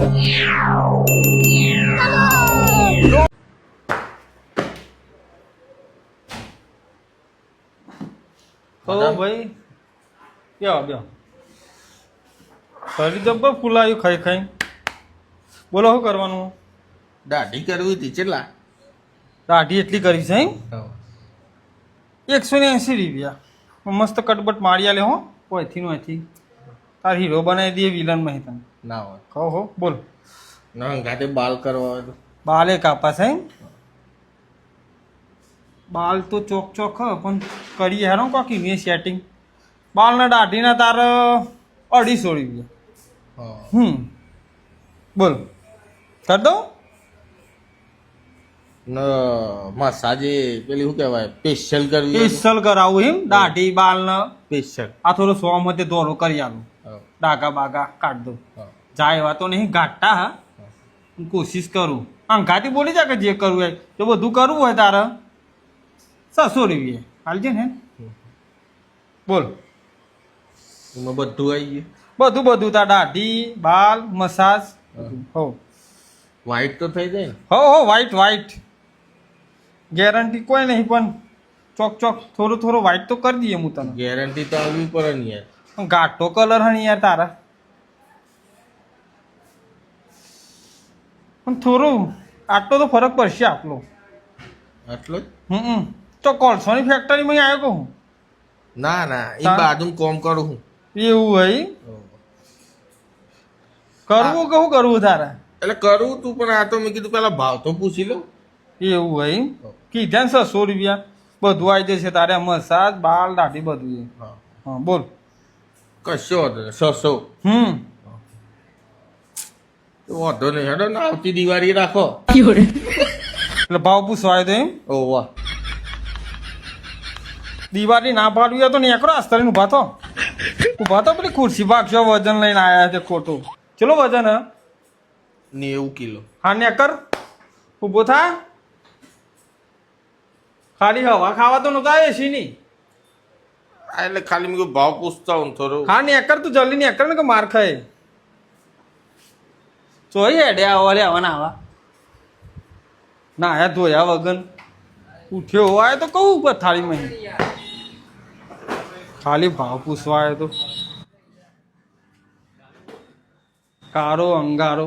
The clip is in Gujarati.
તો ભાઈ ક્યાં આવ્યો? શરીર જબ્બર ફૂલાયું ખાઈ ખાઈ બોલો શું કરવાનું? દાઢી કરવી હતી કેટલા દાઢી એટલી કરી છે એકસો ને એંસી રૂપિયા. મસ્ત કટબટ મારી લે હો ઓયથી નો અહીંથી તાર હીરો બનાવી દઈએ વિલનમાં તને. ના હોય. કહો હો બોલ. ના ગાતે બાલ કરવા હોય બાલે કાપા છે બાલ તો ચોક ચોક હ, પણ કરીએ હેરો કોકી ને સેટિંગ બાલના દાઢીના તાર અઢીસો રૂપિયા. હા. હમ. બોલ. કર દઉં? ને મસાજે પેલી શું કહેવાય સ્પેશિયલ કરવી પેશિયલ કરાવું એમ? દાઢી બાલને? સ્પેશિયલ આ થોડો સો મતે દોરો કરી આલું. ડાગા બાગા કાઢ દઉં. જા જાય એવા તો નહીં ગાંઠતા હા. હું કોશિશ કરું. અંગાથી બોલી જા કે જે કરવું હોય તો બધું કરવું હોય તારે સસો રેવીએ હાલજે ને. બોલ. એમાં બધું આવી ગયું. બધું બધું તાર દાઢી બાલ મસાજ હો. વ્હાઈટ તો થઈ જાય ને? હો હો વ્હાઈટ વ્હાઈટ ગેરંટી કોઈ નહીં પણ ચોક ચોક થોડું થોડું વ્હાઈટ તો કરી દઈએ હું તને. ગેરંટી તો આવવી પડે ને યાર. ઘાટો કલર હણી યાર તારા. પણ થોડું આટલો તો ફરક પડશે આટલો આટલો હમ તો કોલસોની ફેક્ટરીમાં આવ્યો કહું ના ના. એ બાજુ કોમ કરું હું. એવું હોય? કરવું કહું કરવું તારા? એટલે કરું તું પણ આ તો મેં કીધું પેલા ભાવ તો પૂછી લઉં. એવું હોય? કીધા ને સસો રૂપિયા. બધું આવી જશે તારે મસાજ બાલ દાઢી બધું હા બોલ. કશો વાંધો હમ. વાંધો નહીં હેડો ને આવતી દિવાળી રાખો. એટલે ભાવ પૂછવાય તો એમ? ઓ વાહ. દિવાળી ના પાડવી તો નેકરો આસ્તરી ઊભા તો ઊભા તો પેલી ખુરશી ભાગશો વજન લઈને આયા છે ખોટું. ચલો વજન. હે નેવું કિલો. હા નેકર. ઊભો થા. ખાલી હવા ખાવા તો નતા એસી ની. આ એટલે ખાલી મેં ભાવ પૂછતા હું થોડું. હા નેકર તું જલ્દી નેકર ને કે માર ખાય. જોઈ હેડે આવા લે આવા ના આવા ના આયા ધોયા વગન ઉઠ્યો હોય તો કહું ઉપર થાળીમાં ખાલી ભાવ પૂછવા આવ્યો તો. કારો, અંગારો.